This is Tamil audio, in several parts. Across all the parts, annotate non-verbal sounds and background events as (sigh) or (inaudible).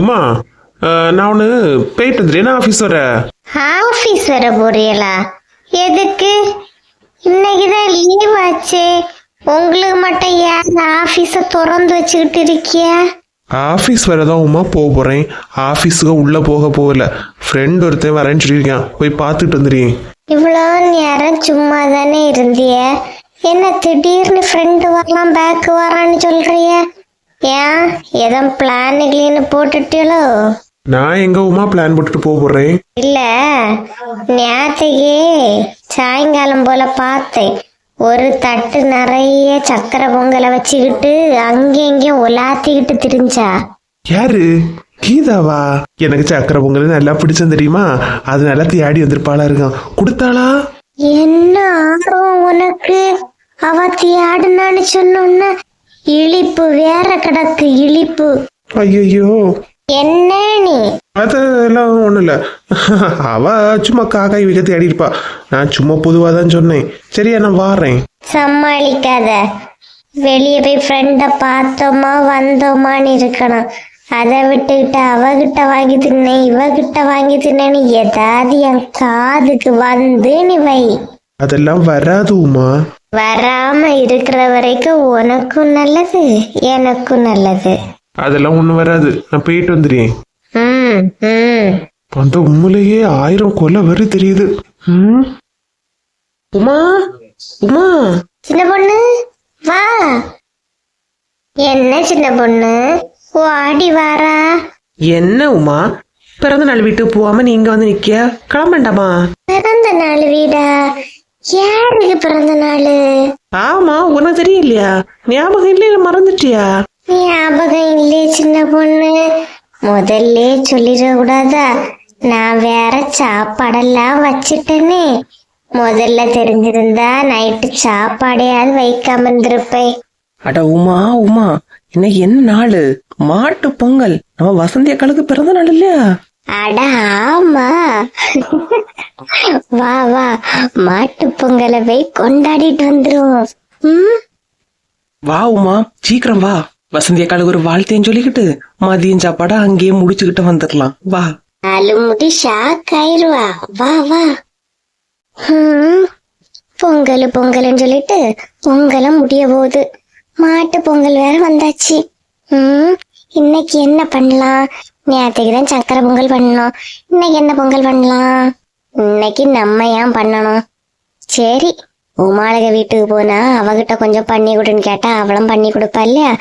உமா நான் ஒன்று போயிட்டு வந்துடுறேன் ஆஃபீஸ் வர ஆஃபீஸ் வர போறீங்களா? எதுக்கு? இன்னைக்கு தான் லீவ் ஆச்சு. உங்களுக்கு மட்டும் ஏன் ஆஃபீஸை திறந்து வச்சுக்கிட்டு இருக்கிய? ஆஃபீஸ் வர தான் உமா போக போகிறேன் ஆஃபீஸுக்கு உள்ளே போக போகல. ஃப்ரெண்ட் ஒருத்தன் வரேன்னு சொல்லியிருக்கேன். போய் பார்த்துட்டு வந்துடுறேன் இவ்வளோ நேரம் சும்மா தானே இருந்திய. என்ன திடீர்னு ஃப்ரெண்டு வரலாம் பேக்கு வரான்னு சொல்றிய? ஏன் எதோ பிளான் கிளீனு போட்டுட்டீங்களோ நான் எங்க உமா பிளான் போட்டுட்டு போக போகிறேன் இல்ல நேத்தைக்கு சாயங்காலம் போல பார்த்தேன். ஒரு தட்டு நிறைய சக்கரை பொங்கலை வச்சுக்கிட்டு அங்கேயும் இங்கேயும் உலாத்திக்கிட்டு திரிஞ்சா. யாரு? கீதாவா? எனக்கு சக்கரை பொங்கல் நல்லா பிடிச்சது தெரியுமா? அதனால தேடி வந்திருப்பாளா இருக்கான். கொடுத்தாளா? என்ன ஆர்வம் உனக்கு? அவ தியாடுனான்னு சொன்னோன்ன இழிப்பு வேற கிடக்கு இழிப்பு. ஐயோ என்ன நீ? அதெல்லாம் ஒன்றும் இல்லை. அவ சும்மா காக்காய் வைக்க தேடி இருப்பா நான் சும்மா பொதுவாக தான் சொன்னேன். சரியா நான் வாரேன். சமாளிக்காத. வெளியே போய் ஃப்ரெண்டை பார்த்தோமா வந்தோமான்னு இருக்கணும். அதை விட்டுக்கிட்டு அவகிட்ட வாங்கி தின்னேன் இவகிட்ட வாங்கி தின்னேன்னு ஏதாவது என் காதுக்கு வந்து நீ வை. அதெல்லாம் வராது உமா வராம இருக்கிற வரைக்கும் உனக்கும் நல்லது எனக்கும் நல்லது. அதெல்லாம் ஒன்றும் வராது. நான் போயிட்டு வந்துடுறேன். ம் ம். அந்த உண்மையிலேயே ஆயிரம் கொலை வரி தெரியுது. ம்? உமா உமா. சின்ன பொண்ணு வா. என்ன சின்ன பொண்ணு? வாடி. வாரா என்ன உமா? பிறந்த நாள் வீட்டுக்கு போகாம நீங்க வந்து நிக்க கிளம்பண்டாமா? பிறந்த நாள் வீடா? யாருக்கு பிறந்த நாள்? ஆமா உனக்கு தெரியலையா? ஞாபகம் இல்லையா? மறந்துட்டியா? ஞாபகம் இல்லையே சின்ன பொண்ணு. முதல்ல சொல்லிட கூடாதா நான் வேற சாப்பாடெல்லாம் வச்சிட்டேனே. முதல்ல தெரிஞ்சிருந்தா நைட்டு சாப்பாடையாவது வைக்காம இருந்திருப்பேன். அட உமா உமா இன்னைக்கு என்ன நாள்? மாட்டு பொங்கல். நம்ம வசந்தி அக்காளுக்கு பிறந்த நாள் இல்லையா? அட ஆமா. வா வா. மாட்டு பொங்கலை போய் கொண்டாடிட்டு வந்துருவோம். ம்? வா உமா. சீக்கிரம் வா. வசந்தி அக்காளுக்கு ஒரு வாழ்த்தையும் சொல்லிக்கிட்டு மதியம் சாப்பாடை அங்கேயே முடிச்சுக்கிட்டு வந்துடலாம். வா. அலுமுடி ஷாக் ஆயிருவா. வா வா. ஹம், பொங்கல் பொங்கல்னு சொல்லிட்டு பொங்கலும் முடிய போகுது. மாட்டு பொங்கல் வேற வந்தாச்சு. ம்? இன்னைக்கு என்ன பண்ணலாம்? நேற்றுக்கு தான் சக்கரை பொங்கல் பண்ணணும் இன்னைக்கு என்ன பொங்கல் பண்ணலாம்? இன்னைக்கு நம்ம ஏன் பண்ணணும்? சரி உமாளக வீட்டுக்கு போனா அவகிட்ட கொஞ்சம் பண்ணி கொடுன்னு கேட்டா அவளும் பண்ணி கொடுப்பா இல்லையா?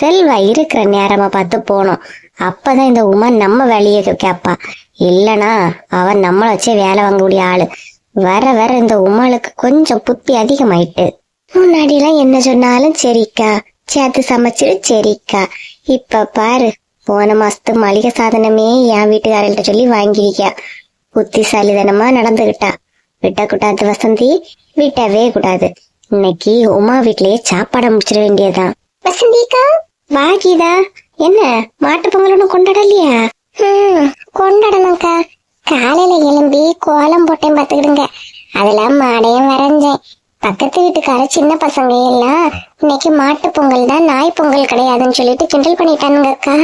செல்வா இருக்கிற நேரமா பார்த்து போனோம் அப்பதான் இந்த உமா நம்ம வேலையை கேட்பா. இல்லனா அவன் நம்மளை வச்சே வேலை வாங்கக்கூடிய ஆளு. வர வர இந்த உமாளுக்கு கொஞ்சம் புத்தி அதிகமாயிட்டு. முன்னாடிலாம் என்ன சொன்னாலும் சரிக்கா சேர்த்து சமைச்சிரு சரிக்கா. இப்ப பாரு போன மாசத்து மளிகை சாதனமே என் வீட்டுக்காரர்கிட்ட சொல்லி வாங்கியிருக்கா புத்திசாலிதனமா நடந்துகிட்டா. விட்டக்கூடாது வசந்தி விட்டவே கூடாது. இன்னைக்கு உமா வீட்லயே சாப்பாடை முடிச்சிட வேண்டியதுதான். வசந்திக்கா? வா கீதா. என்ன மாட்டு பொங்கல் ஒன்றும் கொண்டாடலையா? கொண்டாடணும்க்கா. காலையில எழும்பி கோலம் போட்டேன் பார்த்துக்கிடுங்க. அதெல்லாம் மாடையும் வரைஞ்சேன். பக்கத்து வீட்டுக்கார சின்ன பசங்க எல்லாம் இன்னைக்கு மாட்டு பொங்கல் தான் நாய் பொங்கல் கிடையாதுன்னு சொல்லிட்டு கிண்டல் பண்ணிட்டானுங்கக்கா.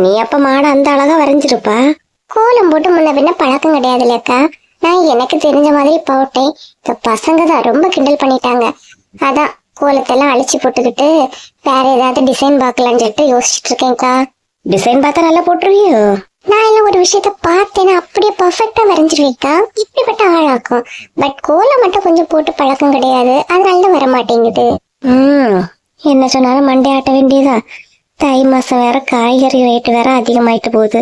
நீ அப்ப மாடை அந்த அழகா வரைஞ்சிருப்பா? கோலம் போட்டு முன்ன பின்ன பழக்கம் கிடையாது இல்லக்கா நான் எனக்கு தெரிஞ்ச மாதிரி போட்டேன். இந்த பசங்க தான் ரொம்ப கிண்டல் பண்ணிட்டாங்க. அதான் கோலத்தெல்லாம் அழிச்சு போட்டுக்கிட்டு வேற ஏதாவது டிசைன் பார்க்கலாம்னு சொல்லிட்டு யோசிச்சுட்டு இருக்கேன்க்கா டிசைன் பார்த்தா நல்லா போட்டுருவியோ? நான் எல்லாம் ஒரு விஷயத்த பார்த்தேன்னா அப்படியே பர்ஃபெக்டா வரைஞ்சிருவேக்கா இப்படிப்பட்ட ஆளாக்கும். பட் கோலம் மட்டும் கொஞ்சம் போட்டு பழக்கம் கிடையாது. அதனால தான் வர மாட்டேங்குது ம். என்ன சொன்னாலும் மண்டே ஆட்ட வேண்டியதா தை மாசம் வேற காய்கறி ரேட் வேற அதிகமாயிட்டு போகுது.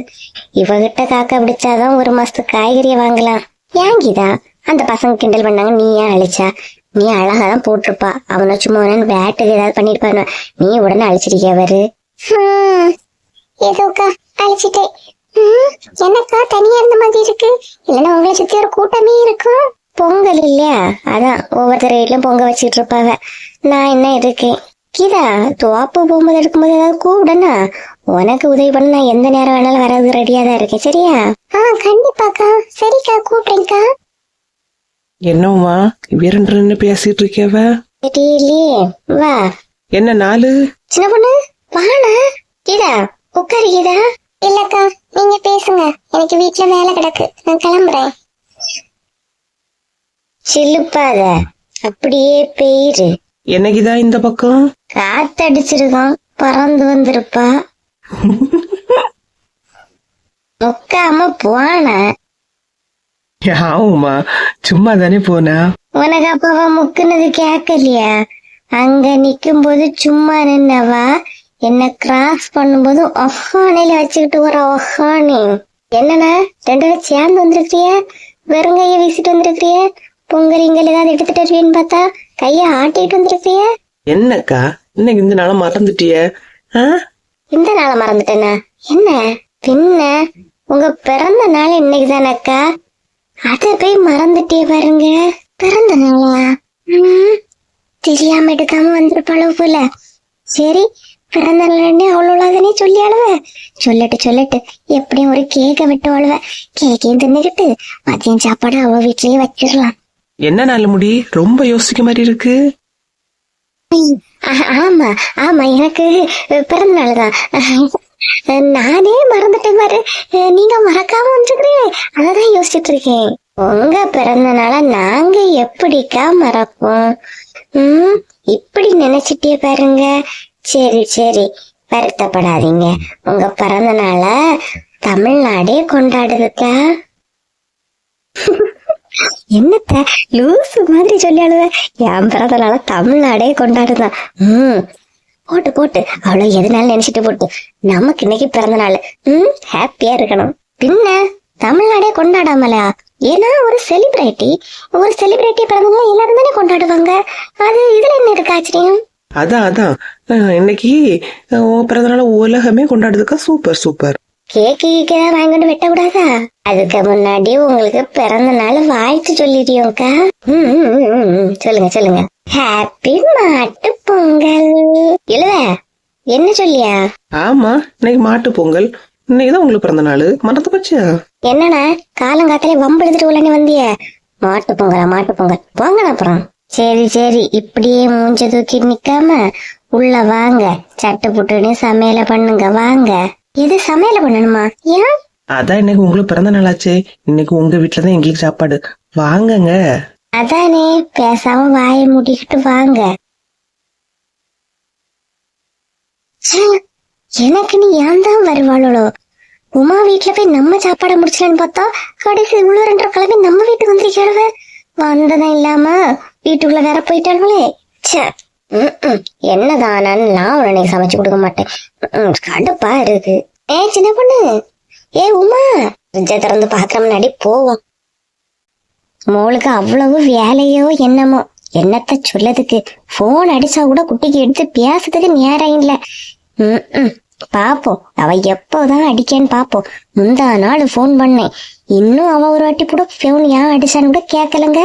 இவகிட்ட காக்கா பிடிச்சாதான் ஒரு மாசத்துக்கு காய்கறியை வாங்கலாம். ஏன் கீதா? அந்த பசங்க கிண்டல் பண்ணாங்க. நீ ஏன் அழிச்சா? நீ அழகா தான் போட்டிருப்பா. அவனை சும்மா வேணும்னு வேட்டுக்கு ஏதாவது பண்ணிருப்பானு நீ உடனே அழிச்சிருக்கியா அவரு ஏதோக்கா அழிச்சிட்டேன். ம், என்னக்கா தனியா இருந்த மாதிரி இருக்கு. இல்லைன்னா உங்களை சுத்தி ஒரு கூட்டமே இருக்கும் பொங்கல் இல்லையா? அதான் ஒவ்வொருத்தர் வீட்லயும் பொங்க வச்சுட்டு இருப்பாங்க. நான் என்ன இருக்கேன். கீதா துவாப்பு போகும்போது எடுக்கும்போது ஏதாவது கூப்பிடனா உனக்கு உதவி பண்ண நான் எந்த நேரம் வேணாலும் வரது ரெடியா தான் இருக்கேன் சரியா? ஆ கண்டிப்பாக்கா. சரிக்கா கூப்பிடுறேன்க்கா. என்ன உமா வேறென்று என்ன பேசிட்டு இருக்கேவ? தெரியலையே வா. என்ன நாலு? சின்ன பொண்ணு வாண கீதா உட்காரு கீதா. இல்லக்கா நீங்க பேசுங்க. எனக்கு வீட்ல வேலை கிடக்கு. நான் கிளம்புறேன். சில்லுப்பாத அப்படியே பெயிரு. என்னைக்குதான் இந்த பக்கம்? காத்தடிச்சிருக்கான் பறந்து வந்திருப்பா. (laughs) முக்காம போன சும்மா தானே போனா? உனக்கு அப்பவா முக்குனது கேட்கலையா அங்க நிக்கும் போது சும்மா நின்னவா? என்ன கிராஸ் பண்ணும்போது ஒஹானையில வச்சுக்கிட்டு வர ஒஹானி. என்னண்ணா ரெண்டு பேரும் சேர்ந்து வந்திருக்கிறிய? வெறுங்கைய வீசிட்டு வந்திருக்கிறிய? பொங்கல் இங்கல் ஏதாவது எடுத்துட்டு வருவீன்னு பார்த்தா கைய ஆட்டிட்டு வந்திருக்கிறிய? என்னக்கா? இன்னைக்கு இந்த நாள மறந்துட்டிய? இந்த நாளை மறந்துட்டேனா? என்ன? பின்ன? உங்க பிறந்த நாள் இன்னைக்கு தானக்கா? அத போய் மறந்துட்டே பாருங்க. பிறந்த நாளா? தெரியாம எடுக்காம வந்திருப்பாளோ போல. சரி பிறந்த நாள்னே அவ்வளோதானே சொல்லி அழுவ? சொல்லட்டு சொல்லட்டு. எப்படியும் ஒரு கேக்க விட்டு அழுவ. கேக்கையும் தின்னுக்கிட்டு மதியம் சாப்பாடு அவ வீட்லயே வச்சிடலாம். என்ன நாள் முடி? ரொம்ப யோசிக்க மாதிரி இருக்கு. ஆமா ஆமா எனக்கு பிறந்த நாள் தான். நானே மறந்துட்டேன் பாரு. நீங்க மறக்காம வந்துருக்கிறீங்க அதான் யோசிச்சுட்டு இருக்கேன். உங்க பிறந்த நாள நாங்க எப்படிக்கா மறப்போம்? உம் இப்படி நினைச்சிட்டே பாருங்க. சரி சரி வருத்தப்படாதீங்க. உங்க பிறந்த நாள தமிழ்நாடே கொண்டாடுதுக்கா. (laughs) என்னத்த லூசு மாதிரி சொல்லி அழுத? என் பிறந்தனால தமிழ்நாடே கொண்டாடுதான் ம். போட்டு போட்டு. அவ்வளோ எதுனாலும் நினைச்சிட்டு போட்டு. நமக்கு இன்னைக்கு பிறந்த நாள் ம் ஹாப்பியா இருக்கணும். பின்ன தமிழ்நாடே கொண்டாடாமலா? ஏன்னா ஒரு செலிபிரிட்டி ஒரு செலிபிரிட்டி பிறந்தவங்க எல்லாரும் தானே கொண்டாடுவாங்க. அது இதுல என்ன இருக்கு ஆச்சரியம்? அதான் அதான். இன்னைக்கு அஹ், உன் உலகமே கொண்டாடுறதுக்கா? சூப்பர் சூப்பர் கேக்கு கீக்கு ஏதாவது வாங்கிட்டு வெட்டக்கூடாதா? அதுக்கு முன்னாடி உங்களுக்கு பிறந்த நாள் வாழ்த்து சொல்லிடுயோக்கா ம். சொல்லுங்க சொல்லுங்க. ஹாப்பி மாட்டு பொங்கல். இல்ல என்ன சொல்லியா? ஆமா இன்னைக்கு மாட்டு பொங்கல். இன்னைக்கு தான் உங்களுக்கு பிறந்த நாள். மறந்து போச்சா என்னண்ணா காலங்காத்தாலே வம்பு எடுத்துட்டு உள்ளே வந்திய. மாட்டு பொங்கலா மாட்டு பொங்கல். போங்கண்ணா அப்புறம் சரி சரி. இப்படியே மூஞ்ச தூக்கி நிக்காம உள்ள வாங்க. சட்டை புட்டுன்னு சமையல பண்ணுங்க வாங்க. இது சமையல பண்ணணுமா? ஏன்? அதான் இன்னைக்கு உங்களுக்கு பிறந்த நாளாச்சே. இன்னைக்கு உங்க வீட்டுல தான் எங்களுக்கு சாப்பாடு. வாங்கங்க. அதானே பேசாம வாயை மூடிக்கிட்டு வாங்க. எனக்கு நீ ஏன் தான் வருவாளோ? உமா வீட்டுல போய் நம்ம சாப்பாடை முடிச்சலான்னு பார்த்தா கடைசி இவ்வளவு ரெண்டரை கிளம்பி நம்ம வீட்டுக்கு வந்திருக்காளுவ வந்ததும் இல்லாம வீட்டுக்குள்ள வேற போயிட்டாளுங்களே. ச்சே. ம்ம். என்னதான் நான் உடனே சமைச்சு கொடுக்க மாட்டேன். ம்ம். கடுப்பா இருக்கு. ஏ சின்ன பொண்ணு. ஏ உமா. ஃப்ரிட்ஜை திறந்து பாக்குற முன்னாடி போவோம். மோளுக்கு அவ்வளவு வேலையோ என்னமோ. என்னத்த சொல்லதுக்கு? போன் அடிச்சா கூட குட்டிக்கு எடுத்து பேசுறதுக்கு நேரம் இல்ல. ம்ம். பாப்போம். அவ எப்போதான் அடிக்கேன்னு பாப்போம். முந்தா நாள் போன் பண்ணேன். இன்னும் அவ ஒரு வாட்டி கூட ஃபோன் ஏன் அடிச்சான்னு கூட கேட்கலங்க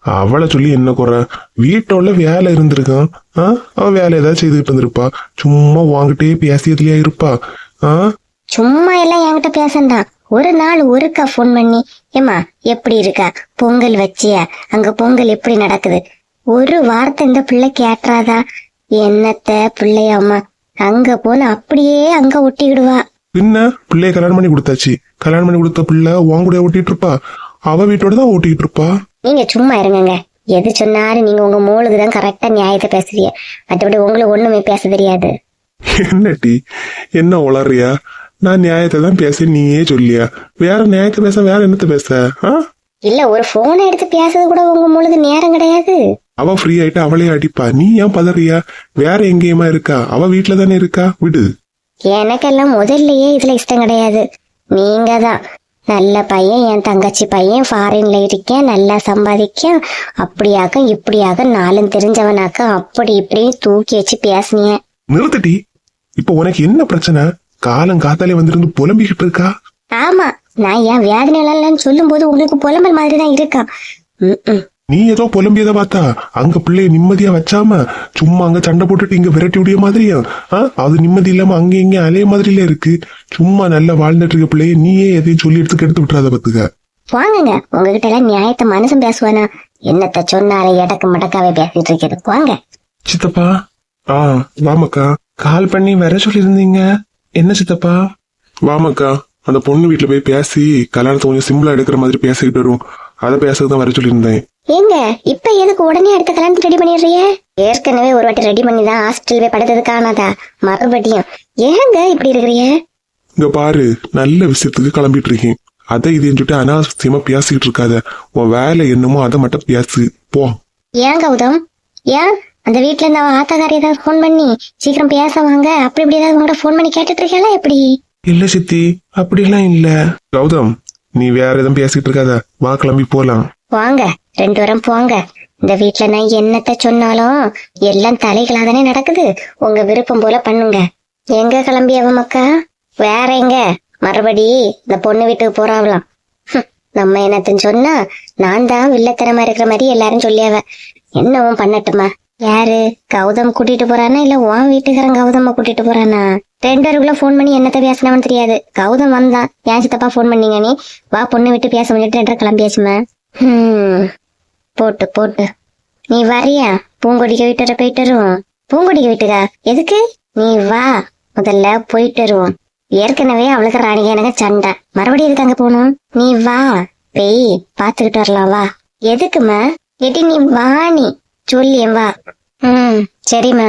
அவளை சொல்லி என்ன குறை? வீட்டோட வேலை இருந்திருக்கான் ஆ? அவன் வேலை ஏதாவது செய்துட்டு இருந்திருப்பா. சும்மா வாங்கிட்டே பேசியதுலயா இருப்பா? ஆ? சும்மா எல்லாம் என்கிட்ட பேசண்டா. ஒரு நாள் ஒருக்கா ஃபோன் பண்ணி ஏமா எப்படி இருக்கா? பொங்கல் வச்சியா? அங்க பொங்கல் எப்படி நடக்குது? ஒரு வார்த்தை இந்த பிள்ளை கேட்டுறாதா என்னத்த பிள்ளையாம்மா அங்க போன அப்படியே அங்க ஒட்டிக்கிடுவா. பின்ன பிள்ளைய கல்யாணம் பண்ணி கொடுத்தாச்சு. கல்யாணம் பண்ணி கொடுத்த பிள்ளை உன் கூட ஓட்டிட்டு இருப்பா. அவ வீட்டோட தான் ஓட்டிட்டு இருப்பா. நீங்க சும்மா இருங்கங்க. எது சொன்னாலும் நீங்க உங்க மோளுக்கு தான் கரெக்டா நியாயத்தை பேசுறீங்க. மற்றபடி உங்களுக்கு ஒண்ணுமே பேச தெரியாது. என்ன டி என்ன உளறியா? நான் நியாயத்தை தான் பேச நீயே சொல்லியா? வேற நியாயத்தை பேச வேற என்னத்த பேச? ஆ? இல்ல ஒரு போனை எடுத்து பேசுறது கூட உங்க மோளுக்கு நேரம் கிடையாது. அவ ஃப்ரீ ஆயிட்டு அவளே அடிப்பா. நீ ஏன் பதறியா? வேற எங்கேயுமா இருக்கா? அவ வீட்டுல தானே இருக்கா? விடு. எனக்கெல்லாம் முதல்லயே இதுல இஷ்டம் கிடையாது. நீங்க தான் நல்ல பையன் என் தங்கச்சி பையன் ஃபாரின்ல இருக்கேன் நல்லா சம்பாதிக்கேன். அப்படியாக்க இப்படியாக நாளும் தெரிஞ்சவனாக்க அப்படி இப்படி தூக்கி வச்சு பேசுனீங்க நிறுத்தட்டி இப்ப உனக்கு என்ன பிரச்சனை? காலம் காத்தாலே வந்திருந்து புலம்பிக்கிட்டு இருக்கா? ஆமா நான் என் வேதனை எல்லாம் சொல்லும் போது உங்களுக்கு புலம்பல் மாதிரி தான் இருக்கா? ம்ம். நீ ஏதோ புலம்பியதை பார்த்தா அங்க பிள்ளைய நிம்மதியா வச்சாம சும்மா அங்க சண்டை போட்டுட்டு இங்க விரட்டி விடிய மாதிரியா? ஆ? அது நிம்மதி இல்லாம அங்க இங்க அலைய மாதிரில இருக்கு. சும்மா நல்லா வாழ்ந்துட்டு இருக்க பிள்ளைய நீயே எதையும் சொல்லி எடுத்து கெடுத்து விட்டுறாத பத்துக்க வாங்குங்க. உங்ககிட்ட எல்லாம் நியாயத்தை மனுஷன் பேசுவானா? என்னத்த சொன்னாலும் எடக்கு மடக்காவே பேசிட்டு இருக்கிறது வாங்க. சித்தப்பா. ஆ வாமக்கா. கால் பண்ணி வர சொல்லியிருந்தீங்க. என்ன சித்தப்பா? வாமாக்கா அந்த பொண்ணு வீட்டுல போய் பேசி கல்யாணத்தை கொஞ்சம் சிம்பிளா எடுக்கிற மாதிரி பேசிக்கிட்டு வரும். அதை தான் வர சொல்லியிருந்தேன். ஏங்க இப்ப எதுக்கு உடனே அடுத்த கல்யாணத்துக்கு ரெடி பண்ணிடுறிய ஏற்கனவே ஒரு வாட்டி ரெடி பண்ணி தான் ஹாஸ்பிட்டல் போய் படுத்தது காணாதா மறுபடியும் ஏங்க இப்படி இருக்கிறிய இங்க பாரு நல்ல விஷயத்துக்கு கிளம்பிட்டு இருக்கேன். அதை இதையும் சொல்லிட்டு அனாவசியமா பேசிக்கிட்டு இருக்காத. உன் வேலை என்னமோ அதை மட்டும் பேசு. போ. ஏன் கௌதம் ஏன்? அந்த வீட்ல இருந்து அவன் ஆத்தாக்காரி ஏதாவது ஃபோன் பண்ணி சீக்கிரம் பேச வாங்க அப்படி இப்படி ஏதாவது உங்கள்கிட்ட ஃபோன் பண்ணி கேட்டுட்டு இருக்கியாளா எப்படி? இல்ல சித்தி அப்படிலாம் இல்ல. கௌதம் நீ வேற எதுவும் பேசிட்டு இருக்காத. வா கிளம்பி போலாம். வாங்க. ரெண்டு வரம் போங்க. இந்த வீட்ல நான் என்னத்த சொன்னாலும் எல்லாம் தலைகளா தானே நடக்குது. உங்க விருப்பம் போல பண்ணுங்க. எங்க கிளம்பியவ மக்கா? வேற எங்க? மறுபடி இந்த பொண்ணு வீட்டுக்கு போறாவலாம் நம்ம என்னத்துன்னு சொன்னா நான் தான் வில்லத்தனமா இருக்கிற மாதிரி எல்லாரும் சொல்லியாவ. என்னவும் பண்ணட்டுமா? யாரு? கௌதம் கூட்டிட்டு போறானா இல்ல உன் வீட்டுக்காரன் கௌதம கூட்டிட்டு போறானா? ரெண்டு பேருக்குள்ள ஃபோன் பண்ணி என்னத்த பேசினவன் தெரியாது. கௌதம் வந்தான். ஏன் சித்தப்பா ஃபோன் பண்ணீங்க நீ? வா பொண்ணு விட்டு பேச முடிஞ்சிட்டு ரெண்டு கிளம்பியாச்சுமா. ஹம், போட்டு போட்டு. நீ வரியா? பூங்கொடிக்க வீட்டுற போயிட்டு வருவோம். பூங்கொடிக்க வீட்டுக்கா? எதுக்கு? நீ வா. முதல்ல போயிட்டு வருவோம். ஏற்கனவே அவளுக்கு ராணிக்கு எனக்கு சண்டை. மறுபடியும் எதுக்கு அங்க போகணும்? நீ வா. பெய் பாத்துக்கிட்டு வரலாம் வா. எதுக்குமா எட்டி நீ வா நீ. சொல்லியேன் வா. ம் சரிம்மா.